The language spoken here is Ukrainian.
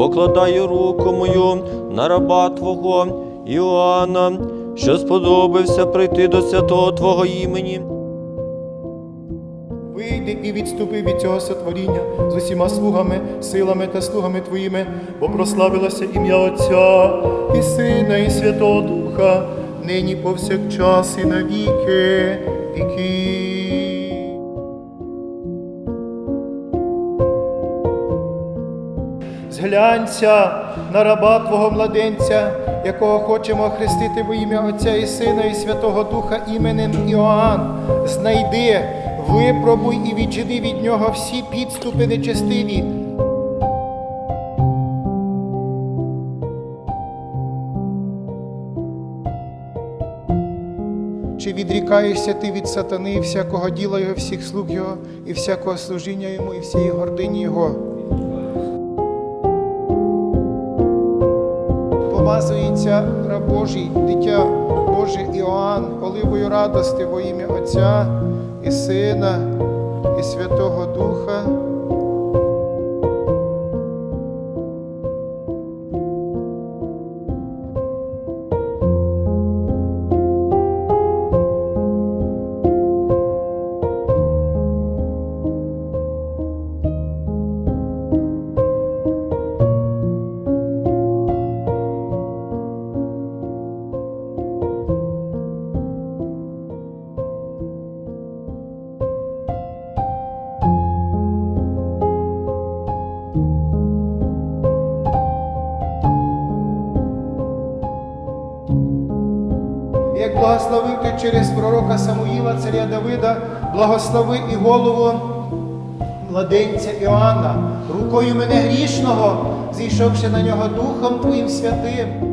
покладаю руку мою на раба Твого Іоанна, що сподобався прийти до святого Твого імені. Вийди і відступи від цього сотворіння з усіма слугами, силами та слугами Твоїми, бо прославилося ім'я Отця і Сина, і Святого Духа, нині повсякчас і навіки віки. Зглянься на раба Твого младенця, якого хочемо охрестити во ім'я Отця і Сина, і Святого Духа іменем Іоанн. Знайди, випробуй і віджиди від нього всі підступи нечестиві. Чи відрікаєшся ти від сатани, всякого діла його, всіх слуг його, і всякого служіння йому, і всієї гордині його? Помазується раб Божий, дитя Боже Іоанн, оливою радости во ім'я Отця і Сина, і Святого Духа. Як благословив ти через пророка Самуїла, царя Давида, благослови і голову младенця Іоанна, рукою мене грішного, зійшовши на нього Духом Твоїм святим.